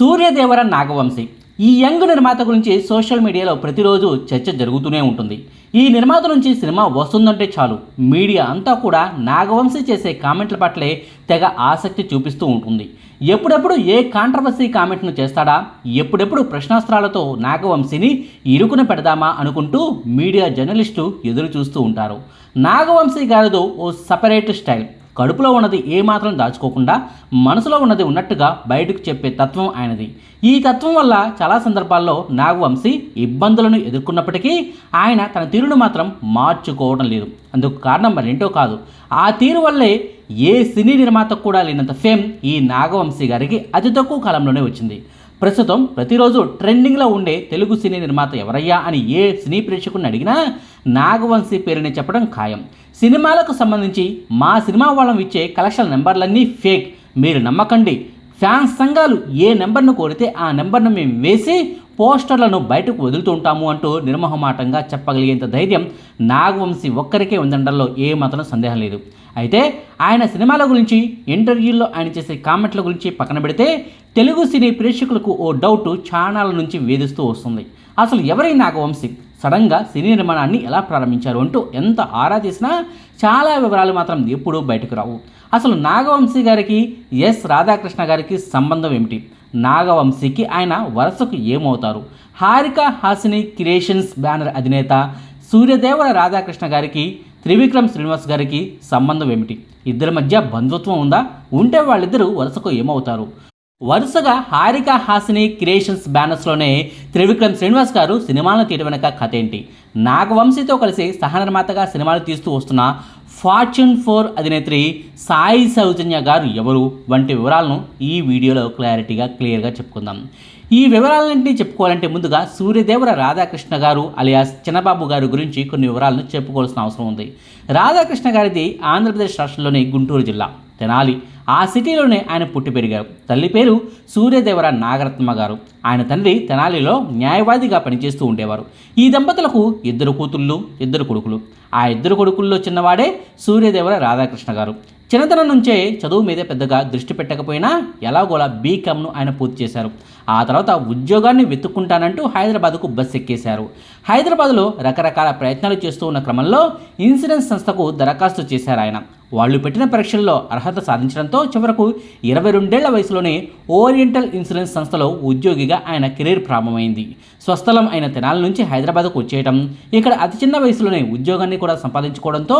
సూర్యదేవర నాగవంశీ. ఈ యంగ్ నిర్మాత గురించి సోషల్ మీడియాలో ప్రతిరోజు చర్చ జరుగుతూనే ఉంటుంది. ఈ నిర్మాత నుంచి సినిమా వస్తుందంటే చాలు. మీడియా అంతా కూడా నాగవంశీ చేసే కామెంట్ల పట్లే తెగ ఆసక్తి చూపిస్తూ ఉంటుంది. ఎప్పుడెప్పుడు ఏ కాంట్రవర్సీ కామెంట్ను చేస్తాడా? ఎప్పుడెప్పుడు ప్రశ్నాస్త్రాలతో నాగవంశీని ఇరుకున పెడదామా అనుకుంటూ మీడియా జర్నలిస్టు ఎదురు చూస్తూ ఉంటారు. నాగవంశీ గారిదో ఓ సపరేట్ స్టైల్. కడుపులో ఉన్నది ఏమాత్రం దాచుకోకుండా మనసులో ఉన్నది ఉన్నట్టుగా బయటకు చెప్పే తత్వం ఆయనది. ఈ తత్వం వల్ల చాలా సందర్భాల్లో నాగవంశీ ఇబ్బందులను ఎదుర్కొన్నప్పటికీ ఆయన తన తీరును మాత్రం మార్చుకోవడం లేదు. అందుకు కారణం మరేంటో కాదు. ఆ తీరు వల్లే ఏ సినీ నిర్మాతకు కూడా లేనంత ఫేమ్ ఈ నాగవంశీ గారికి అతి తక్కువ కాలంలోనే వచ్చింది. ప్రస్తుతం ప్రతిరోజు ట్రెండింగ్లో ఉండే తెలుగు సినీ నిర్మాత ఎవరయ్యా అని ఏ సినీ ప్రేక్షకుని అడిగినా నాగవంశీ పేరుని చెప్పడం ఖాయం. సినిమాలకు సంబంధించి మా సినిమా వాళ్ళం ఇచ్చే కలెక్షన్ నెంబర్లన్నీ ఫేక్. మీరు నమ్మకండి. ఫ్యాన్స్ సంఘాలు ఏ నెంబర్ను కోరితే ఆ నెంబర్ను మేము వేసి పోస్టర్లను బయటకు వదులుతుంటాము అంటూ నిర్మోహమాటంగా చెప్పగలిగేంత ధైర్యం నాగవంశీ ఒక్కరికే ఉందండంలో ఏమాత్రం సందేహం లేదు. అయితే ఆయన సినిమాల గురించి ఇంటర్వ్యూల్లో ఆయన చేసే కామెంట్ల గురించి పక్కన పెడితే తెలుగు సినీ ప్రేక్షకులకు ఓ డౌట్ ఛానల్ నుంచి వేధిస్తూ వస్తుంది. అసలు ఎవరి నాగవంశీ? సడన్గా సినీ నిర్మాణాన్ని ఎలా ప్రారంభించారు అంటూ ఎంత ఆరా తీసినా చాలా వివరాలు మాత్రం ఎప్పుడూ బయటకు రావు. అసలు నాగవంశీ గారికి ఎస్ రాధాకృష్ణ గారికి సంబంధం ఏమిటి? నాగవంశీకి ఆయన వరుసకు ఏమవుతారు? హారిక హాసిని క్రియేషన్స్ బ్యానర్ అధినేత సూర్యదేవర రాధాకృష్ణ గారికి త్రివిక్రమ్ శ్రీనివాస్ గారికి సంబంధం ఏమిటి? ఇద్దరి మధ్య బంధుత్వం ఉందా? ఉంటే వాళ్ళిద్దరూ వరుసకు ఏమవుతారు? వరుసగా హారిక హాసిని క్రియేషన్స్ బ్యానర్స్లోనే త్రివిక్రమ్ శ్రీనివాస్ గారు సినిమాలను తీయడం వెనక కథ ఏంటి? నాగవంశీతో కలిసి సహనిర్మాతగా సినిమాలు తీస్తూ వస్తున్న ఫార్చ్యూన్ ఫోర్ అధినేత్రి సాయి సౌజన్య గారు ఎవరు? వంటి వివరాలను ఈ వీడియోలో క్లారిటీగా క్లియర్గా చెప్పుకుందాం. ఈ వివరాలన్నింటినీ చెప్పుకోవాలంటే ముందుగా సూర్యదేవర రాధాకృష్ణ గారు అలియాస్ చిన్నబాబు గారి గురించి కొన్ని వివరాలను చెప్పుకోవాల్సిన అవసరం ఉంది. రాధాకృష్ణ గారిది ఆంధ్రప్రదేశ్ రాష్ట్రంలోని గుంటూరు జిల్లా. తెనాలి. ఆ సిటీలోనే ఆయన పుట్టి పెరిగారు. తల్లి పేరు సూర్యదేవర నాగరత్నమ్మ గారు. ఆయన తండ్రి తెనాలిలో న్యాయవాదిగా పనిచేస్తూ ఉండేవారు. ఈ దంపతులకు ఇద్దరు కూతుళ్ళు ఇద్దరు కొడుకులు. ఆ ఇద్దరు కొడుకుల్లో చిన్నవాడే సూర్యదేవర రాధాకృష్ణ గారు. చిన్నతనం నుంచే చదువు మీదే పెద్దగా దృష్టి పెట్టకపోయినా ఎలాగోలా బీకామ్ను ఆయన పూర్తి చేశారు. ఆ తర్వాత ఉద్యోగాన్ని వెతుక్కుంటానంటూ హైదరాబాద్కు బస్ ఎక్కేశారు. హైదరాబాద్లో రకరకాల ప్రయత్నాలు చేస్తూ ఉన్న క్రమంలో ఇన్సూరెన్స్ సంస్థకు దరఖాస్తు చేశారు ఆయన. వాళ్ళు పెట్టిన పరీక్షల్లో అర్హత సాధించడంతో చివరకు ఇరవై రెండేళ్ళ వయసులోనే ఓరియంటల్ ఇన్సూరెన్స్ సంస్థలో ఉద్యోగిగా ఆయన కెరీర్ ప్రారంభమైంది. స్వస్థలం అయిన తెనాల నుంచి హైదరాబాద్కు వచ్చేయటం ఇక్కడ అతి చిన్న వయసులోనే ఉద్యోగాన్ని కూడా సంపాదించుకోవడంతో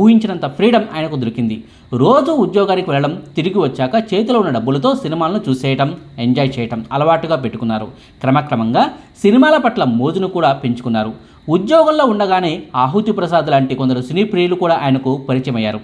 ఊహించినంత ఫ్రీడమ్ ఆయనకు దొరికింది. రోజు ఉద్యోగానికి వెళ్ళడం తిరిగి వచ్చాక చేతిలో ఉన్న డబ్బులతో సినిమాలను చూసేయటం ఎంజాయ్ చేయటం అలవాటు అలవాటుగా పెట్టుకున్నారు. క్రమక్రమంగా సినిమాల పట్ల మోజును కూడా పెంచుకున్నారు. ఉద్యోగంలో ఉండగానే ఆహుతి ప్రసాద్ లాంటి కొందరు సినీ ప్రియులు కూడా ఆయనకు పరిచయమయ్యారు.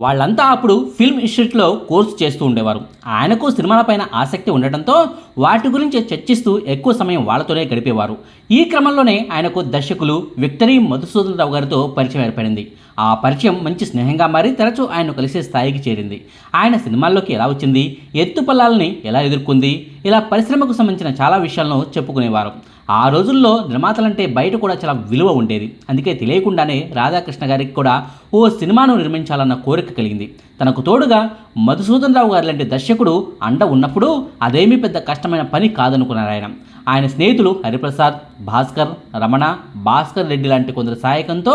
వాళ్ళంతా అప్పుడు ఫిల్మ్ ఇన్స్టిట్యూట్లో కోర్సు చేస్తూ ఉండేవారు. ఆయనకు సినిమాలపైన ఆసక్తి ఉండటంతో వాటి గురించి చర్చిస్తూ ఎక్కువ సమయం వాళ్ళతోనే గడిపేవారు. ఈ క్రమంలోనే ఆయనకు దర్శకులు విక్టరీ మధుసూదన్ రావు గారితో పరిచయం ఏర్పడింది. ఆ పరిచయం మంచి స్నేహంగా మారి తరచూ ఆయన కలిసే స్థాయికి చేరింది. ఆయన సినిమాల్లోకి ఎలా వచ్చింది? ఎత్తుపల్లాలని ఎలా ఎదుర్కొంది? ఇలా పరిశ్రమకు సంబంధించిన చాలా విషయాలను చెప్పుకునేవారు. ఆ రోజుల్లో నిర్మాతలంటే బయట కూడా చాలా విలువ ఉండేది. అందుకే తెలియకుండానే రాధాకృష్ణ గారికి కూడా ఓ సినిమాను నిర్మించాలన్న కోరిక కలిగింది. తనకు తోడుగా మధుసూదన్ రావు గారి లాంటి దర్శకుడు అండ ఉన్నప్పుడు అదేమీ పెద్ద కష్టమైన పని కాదనుకున్నారు ఆయన. ఆయన స్నేహితులు హరిప్రసాద్ భాస్కర్ రమణ భాస్కర్ రెడ్డి లాంటి కొందరు సహాయకంతో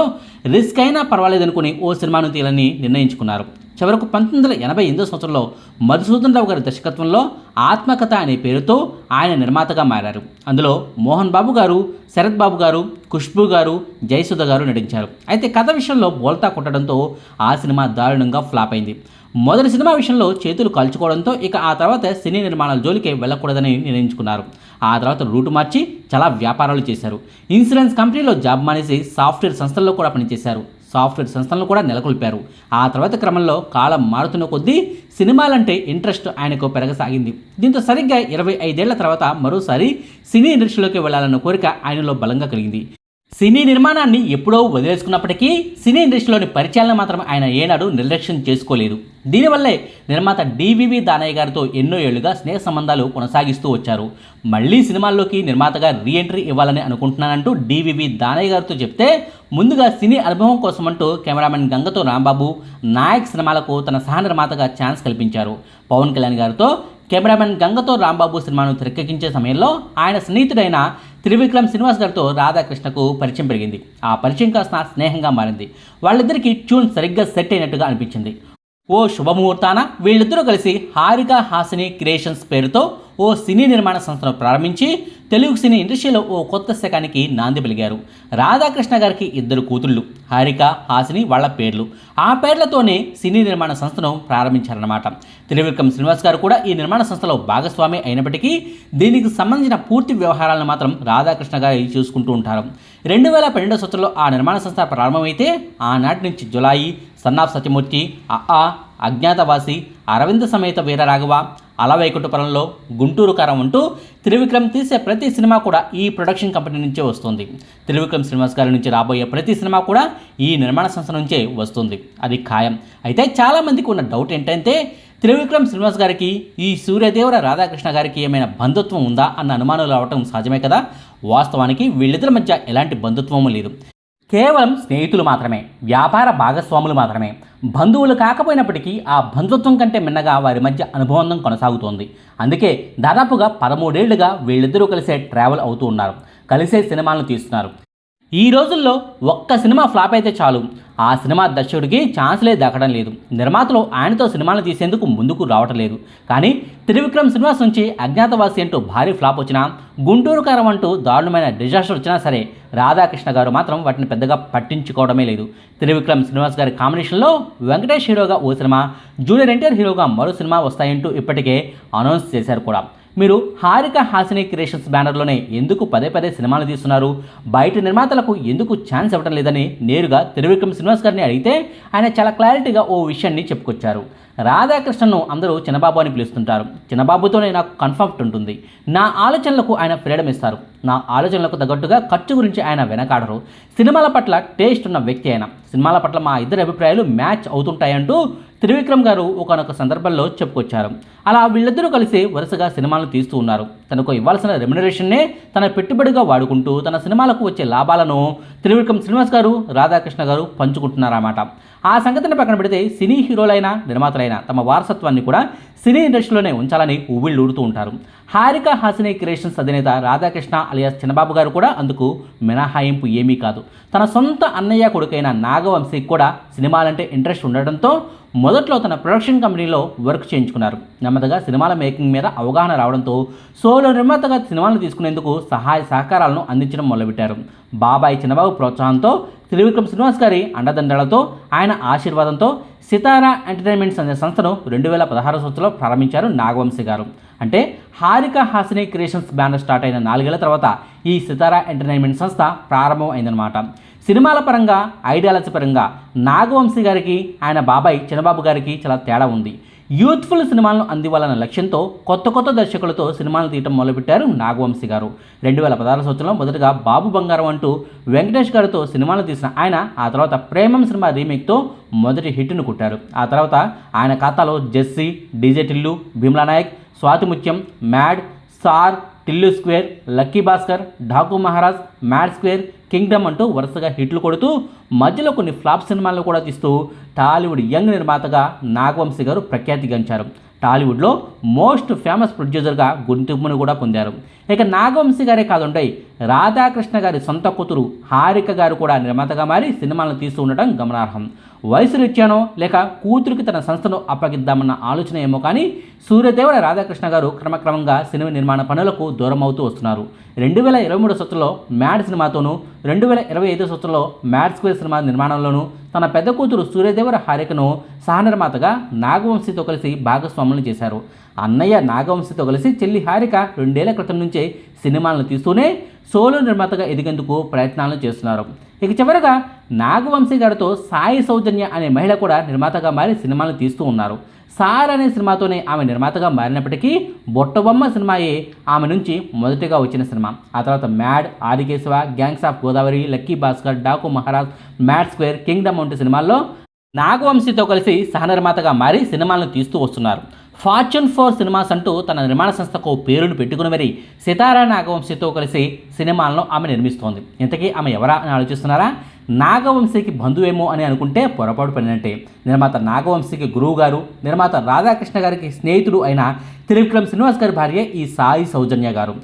రిస్క్ అయినా పర్వాలేదనుకుని ఓ సినిమాను తీయాలని నిర్ణయించుకున్నారు. చివరకు పంతొమ్మిది వందల ఎనభై ఎనిమిదో సంవత్సరంలో మధుసూదన్ రావు గారి దర్శకత్వంలో ఆత్మకథ అనే పేరుతో ఆయన నిర్మాతగా మారారు. అందులో మోహన్ బాబు గారు శరత్ బాబు గారు ఖుష్బు గారు జయసుధ గారు నటించారు. అయితే కథ విషయంలో బోల్తా కొట్టడంతో ఆ సినిమా దారుణంగా ఫ్లాప్ అయింది. మొదటి సినిమా విషయంలో చేతులు కాల్చుకోవడంతో ఇక ఆ తర్వాత సినీ నిర్మాణాల జోలికి వెళ్ళకూడదని నిర్ణయించుకున్నారు. ఆ తర్వాత రూటు మార్చి చాలా వ్యాపారాలు చేశారు. ఇన్సూరెన్స్ కంపెనీలో జాబ్ మానేసి సాఫ్ట్వేర్ సంస్థల్లో కూడా పనిచేశారు. సాఫ్ట్వేర్ సంస్థలను కూడా నెలకొల్పారు. ఆ తర్వాత క్రమంలో కాలం మారుతున్న కొద్దీ సినిమాలంటే ఇంట్రెస్ట్ ఆయనకు పెరగసాగింది. దీంతో సరిగ్గా ఇరవై ఐదేళ్ళ తర్వాత మరోసారి సినీ ఇండస్ట్రీలోకి వెళ్ళాలన్న కోరిక ఆయనలో బలంగా కలిగింది. సినీ నిర్మాణాన్ని ఎప్పుడో వదిలేసుకున్నప్పటికీ సినీ ఇండస్ట్రీలోని పరిచయాలను మాత్రం ఆయన ఏనాడు నిర్లక్ష్యం చేసుకోలేదు. దీనివల్లే నిర్మాత డివివి దానయ్య గారితో ఎన్నో ఏళ్ళుగా స్నేహ సంబంధాలు కొనసాగిస్తూ వచ్చారు. మళ్ళీ సినిమాల్లోకి నిర్మాతగా రీఎంట్రీ ఇవ్వాలని అనుకుంటున్నానంటూ డివివి దానయ్య గారితో చెప్తే ముందుగా సినీ అనుభవం కోసమంటూ కెమెరామెన్ గంగతో రాంబాబు నాయక్ సినిమాలకు తన సహ నిర్మాతగా ఛాన్స్ కల్పించారు. పవన్ కళ్యాణ్ గారితో కెమెరామెన్ గంగతో రాంబాబు సినిమాను తెరకెక్కించే సమయంలో ఆయన స్నేహితుడైన త్రివిక్రమ్ శ్రీనివాస్ గారితో రాధాకృష్ణకు పరిచయం పెరిగింది. ఆ పరిచయం కాస్త స్నేహంగా మారింది. వాళ్ళిద్దరికీ ట్యూన్ సరిగ్గా సెట్ అయినట్టుగా అనిపించింది. ఓ శుభముహూర్తాన వీళ్ళిద్దరూ కలిసి హారిక హాసిని క్రియేషన్స్ పేరుతో ఓ సినీ నిర్మాణ సంస్థను ప్రారంభించి తెలుగు సినీ ఇండస్ట్రీలో ఓ కొత్త శకానికి నాంది పలిగారు రాధాకృష్ణ గారికి ఇద్దరు కూతుళ్ళు హారిక హాసిని వాళ్ళ పేర్లు. ఆ పేర్లతోనే సినీ నిర్మాణ సంస్థను ప్రారంభించారన్నమాట. త్రివిక్రమ్ శ్రీనివాస్ గారు కూడా ఈ నిర్మాణ సంస్థలో భాగస్వామి అయినప్పటికీ దీనికి సంబంధించిన పూర్తి వ్యవహారాలను మాత్రం రాధాకృష్ణ గారు చూసుకుంటూ ఉంటారు. రెండు వేల పన్నెండో సంవత్సరంలో ఆ నిర్మాణ సంస్థ ప్రారంభమైతే ఆనాటి నుంచి జులాయి సన్నాఫ్ సత్యమూర్తి అఆ అజ్ఞాతవాసి అరవింద సమేత వీరరాఘవ అలవైకుంఠపురంలో గుంటూరు కారం అంటూ త్రివిక్రమ్ తీసే ప్రతి సినిమా కూడా ఈ ప్రొడక్షన్ కంపెనీ నుంచే వస్తుంది. త్రివిక్రమ్ శ్రీనివాస్ గారి నుంచి రాబోయే ప్రతి సినిమా కూడా ఈ నిర్మాణ సంస్థ నుంచే వస్తుంది. అది ఖాయం. అయితే చాలామందికి ఉన్న డౌట్ ఏంటంటే త్రివిక్రమ్ శ్రీనివాస్ గారికి ఈ సూర్యదేవర రాధాకృష్ణ గారికి ఏమైనా బంధుత్వం ఉందా అన్న అనుమానాలు రావటం సహజమే కదా? వాస్తవానికి వీళ్ళిద్దరి మధ్య ఎలాంటి బంధుత్వము లేదు. కేవలం స్నేహితులు మాత్రమే వ్యాపార భాగస్వాములు మాత్రమే. బంధువులు కాకపోయినప్పటికీ ఆ బంధుత్వం కంటే మిన్నగా వారి మధ్య అనుబంధం కొనసాగుతోంది. అందుకే దాదాపుగా పదమూడేళ్ళుగా వీళ్ళిద్దరూ కలిసే ట్రావెల్ అవుతూ ఉన్నారు. కలిసే సినిమాలను తీస్తున్నారు. ఈ రోజుల్లో ఒక్క సినిమా ఫ్లాప్ అయితే చాలు. ఆ సినిమా దర్శకుడికి ఛాన్స్లే దక్కడం లేదు. నిర్మాతలు ఆయనతో సినిమాలు తీసేందుకు ముందుకు రావటం లేదు. కానీ త్రివిక్రమ్ శ్రీనివాస్ నుంచి అజ్ఞాతవాసి అంటూ భారీ ఫ్లాప్ వచ్చినా గుంటూరు కారం అంటూ దారుణమైన డిజాస్టర్ వచ్చినా సరే రాధాకృష్ణ గారు మాత్రం వాటిని పెద్దగా పట్టించుకోవడమే లేదు. త్రివిక్రమ్ శ్రీనివాస్ గారి కాంబినేషన్లో వెంకటేష్ హీరోగా ఓ సినిమా జూనియర్ ఎన్టీఆర్ హీరోగా మరో సినిమా వస్తాయంటూ ఇప్పటికే అనౌన్స్ చేశారు కూడా. మీరు హారిక హాసిని క్రియేషన్స్ బ్యానర్లోనే ఎందుకు పదే పదే సినిమాలు తీస్తున్నారు? బయట నిర్మాతలకు ఎందుకు ఛాన్స్ ఇవ్వడం లేదని నేరుగా త్రివిక్రమ్ శ్రీనివాస్ గారిని అడిగితే ఆయన చాలా క్లారిటీగా ఓ విషయాన్ని చెప్పుకొచ్చారు. రాధాకృష్ణను అందరూ చిన్నబాబు అని పిలుస్తుంటారు. చిన్నబాబుతోనే నాకు కన్ఫర్ట్ ఉంటుంది. నా ఆలోచనలకు ఆయన ఫ్రీడమ్ ఇస్తారు. నా ఆలోచనలకు తగ్గట్టుగా ఖర్చు గురించి ఆయన వెనకాడరు. సినిమాల పట్ల టేస్ట్ ఉన్న వ్యక్తి ఆయన. సినిమాల పట్ల మా ఇద్దరి అభిప్రాయాలు మ్యాచ్ అవుతుంటాయంటూ త్రివిక్రమ్ గారు ఒకనొక సందర్భంలో చెప్పుకొచ్చారు. అలా వీళ్ళిద్దరూ కలిసి వరుసగా సినిమాలు తీస్తూ ఉన్నారు. తనకు ఇవ్వాల్సిన రెమ్యునరేషన్నే తన పెట్టుబడిగా వాడుకుంటూ తన సినిమాలకు వచ్చే లాభాలను త్రివిక్రమ్ శ్రీనివాస్ గారు రాధాకృష్ణ గారు పంచుకుంటున్నారన్నమాట. ఆ సంగతిని పక్కన పెడితే సినీ హీరోలైన నిర్మాతలైన తమ వారసత్వాన్ని కూడా సినీ ఇండస్ట్రీలోనే ఉంచాలని ఉవ్విళ్ళూరుతూ ఉంటారు. హారిక హాసిని క్రియేషన్స్ అధినేత రాధాకృష్ణ అలియాస్ చిన్నబాబు గారు కూడా అందుకు మినహాయింపు ఏమీ కాదు. తన సొంత అన్నయ్య కొడుకైన నాగవంశీకి కూడా సినిమాలంటే ఇంట్రెస్ట్ ఉండడంతో మొదట్లో తన ప్రొడక్షన్ కంపెనీలో వర్క్ చేయించుకున్నారు. నెమ్మదిగా సినిమాల మేకింగ్ మీద అవగాహన రావడంతో సో సోలో నిర్మాతగా సినిమాలను తీసుకునేందుకు సహాయ సహకారాలను అందించడం మొదలుపెట్టారు. బాబాయ్ చిన్నబాబు ప్రోత్సాహంతో త్రివిక్రమ్ శ్రీనివాస్ గారి అండదండలతో ఆయన ఆశీర్వాదంతో సితారా ఎంటర్టైన్మెంట్స్ అనే సంస్థను రెండు వేల పదహారు సంవత్సరంలో ప్రారంభించారు నాగవంశీ గారు. అంటే Haarika Haasini creations banner start అయిన నాలుగేళ్ళ తర్వాత ఈ సితారా ఎంటర్టైన్మెంట్ సంస్థ ప్రారంభం అయిందనమాట సినిమాల పరంగా ఐడియాలజీ పరంగా నాగవంశీ గారికి ఆయన బాబాయ్ చిన్నబాబు గారికి చాలా తేడా ఉంది. యూత్ఫుల్ సినిమాలను అందివ్వాలన్న లక్ష్యంతో కొత్త కొత్త దర్శకులతో సినిమాలు తీయటం మొదలుపెట్టారు నాగవంశీ గారు. రెండు వేల పదహారు సంవత్సరంలో మొదటగా బాబు బంగారం అంటూ వెంకటేష్ గారితో సినిమాలు తీసిన ఆయన ఆ తర్వాత ప్రేమం సినిమా రీమేక్తో మొదటి హిట్ను కుట్టారు. ఆ తర్వాత ఆయన ఖాతాలో Jessie DJ Tillu Bheemla Nayak Swathimuthyam mad sir Tillu square lucky Bhaskar Daaku Maharaaj mad square kingdom అంటూ వరుసగా హిట్లు కొడుతూ మధ్యలో కొన్ని ఫ్లాప్ సినిమాలను కూడా తీస్తూ టాలీవుడ్ యంగ్ నిర్మాతగా నాగవంశీ గారు ప్రఖ్యాతిగాంచారు టాలీవుడ్లో మోస్ట్ ఫేమస్ ప్రొడ్యూసర్గా గుర్తింపును కూడా పొందారు. ఇక నాగవంశీ గారే కాదుండయి రాధాకృష్ణ గారి సొంత కూతురు హారిక గారు కూడా నిర్మాతగా మారి సినిమాలను తీస్తూ ఉండటం గమనార్హం. వయసు రీత్యానో లేక కూతురికి తన సంస్థను అప్పగిద్దామన్న ఆలోచన ఏమో కానీ సూర్యదేవర రాధాకృష్ణ గారు క్రమక్రమంగా సినిమా నిర్మాణ పనులకు దూరం అవుతూ వస్తున్నారు. రెండు వేల ఇరవై మూడు సంవత్సరంలో మ్యాడ్ సినిమాతోనూ రెండు వేల ఇరవై ఐదు సంవత్సరంలో మ్యాడ్ స్క్వేర్ సినిమా నిర్మాణంలోనూ తన పెద్ద కూతురు సూర్యదేవర హారికను సహనిర్మాతగా నాగవంశీతో కలిసి భాగస్వాములు చేశారు. అన్నయ్య నాగవంశతో కలిసి చెల్లి హారిక రెండేళ్ళ క్రితం నుంచే సినిమాలను తీస్తూనే సోలో నిర్మాతగా ఎదిగేందుకు ప్రయత్నాలు చేస్తున్నారు. ఇక చివరగా నాగవంశీ గారితో సాయి సౌజన్య అనే మహిళ కూడా నిర్మాతగా మారి సినిమాలు తీస్తూ ఉన్నారు. సార్ అనే సినిమాతోనే ఆమె నిర్మాతగా మారినప్పటికీ బొట్టబొమ్మ సినిమాయే ఆమె నుంచి మొదటిగా వచ్చిన సినిమా. ఆ తర్వాత mad Aadikeshava gangs of Godavari lucky Bhaskar Daaku Maharaaj mad square kingdom వంటి సినిమాల్లో నాగవంశీతో కలిసి సహనిర్మాతగా మారి సినిమాలను తీస్తూ వస్తున్నారు. ఫార్చ్యూన్ ఫోర్ సినిమాస్ అంటూ తన నిర్మాణ సంస్థకు పేరును పెట్టుకుని మరి సితారా నాగవంశీతో కలిసి సినిమాలను ఆమె నిర్మిస్తోంది. ఇంతకీ ఆమె ఎవరా అని ఆలోచిస్తున్నారా? నాగవంశీకి బంధువేమో అని అనుకుంటే పొరపాటు పడినట్టే నిర్మాత నాగవంశీకి గురువు గారు నిర్మాత రాధాకృష్ణ గారికి స్నేహితుడు అయిన త్రివిక్రమ్ శ్రీనివాస్ గారి భార్య ఈ సాయి సౌజన్య గారు.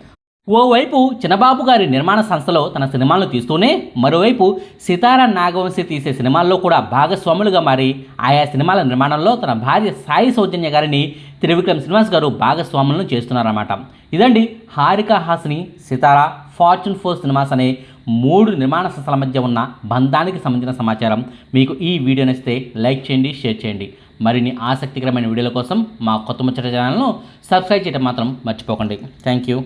ఓవైపు చిన్నబాబు గారి నిర్మాణ సంస్థలో తన సినిమాలను తీస్తూనే మరోవైపు సితారా నాగవంశీ తీసే సినిమాల్లో కూడా భాగస్వాములుగా మారి ఆయా సినిమాల నిర్మాణంలో తన భార్య సాయి సౌజన్య గారిని త్రివిక్రమ్ శ్రీనివాస్ గారు భాగస్వాములను చేస్తున్నారన్నమాట. ఇదండి Haarika Haasini Sithara fortune four cinemas అనే మూడు నిర్మాణ సంస్థల మధ్య ఉన్న బంధానికి సంబంధించిన సమాచారం. మీకు ఈ వీడియో నచ్చితే లైక్ చేయండి షేర్ చేయండి. మరిన్ని ఆసక్తికరమైన వీడియోల కోసం మా కొత్త ముచ్చట ఛానల్ను సబ్స్క్రైబ్ చేయడం మాత్రం మర్చిపోకండి. Thank you.